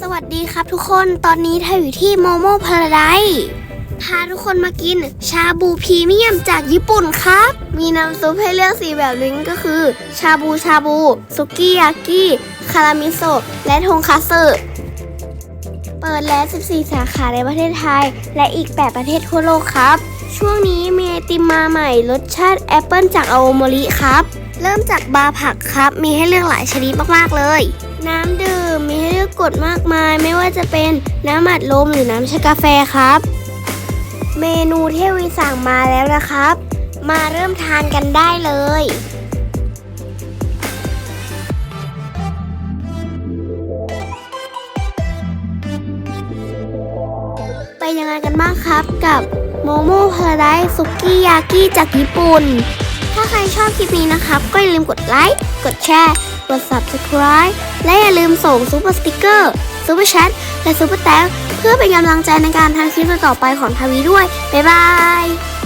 สวัสดีครับทุกคน ตอนนี้ไทยอยู่ที่โมโมพาราไดพาทุกคนมากินชาบูพรีเมียมจากญี่ปุ่นครับ มีน้ำซุปให้เลือกสีแบบลิงก็คือ ชาบูชาบู สุกี้ยากิคารามิโซะ และทงคัตสึเปิดแล้ว 14 สาขาในประเทศไทย และอีก 8 ประเทศทั่วโลกครับ ช่วงนี้มีไอติมมาใหม่รสชาติแอปเปิลจากอาโอมริครับ เริ่มจากบาร์ผักครับ มีให้เลือกหลายชนิดมาก ๆ เลย น้ำดื่ม มีให้เลือกกดมากมายไม่ว่าจะเป็นน้ำอัดลมหรือน้ำชากาแฟครับ เมนูที่วีสั่งมาแล้วนะครับ มาเริ่มทานกันได้เลยไปยังไงกันบ้างครับกับโมโมพาราไดซุกี้ยากิจากญี่ปุ่น ถ้าใครชอบคลิปนี้นะครับ ก็อย่าลืมกดไลค์ กดแชร์ กด subscribe และอย่าลืมส่งซูเปอร์สติกเกอร์ซูเปอร์แชทและซูเปอร์แตงเพื่อเป็นกำลังใจในการทำคลิปต่อไปของทวีด้วย บ๊ายบาย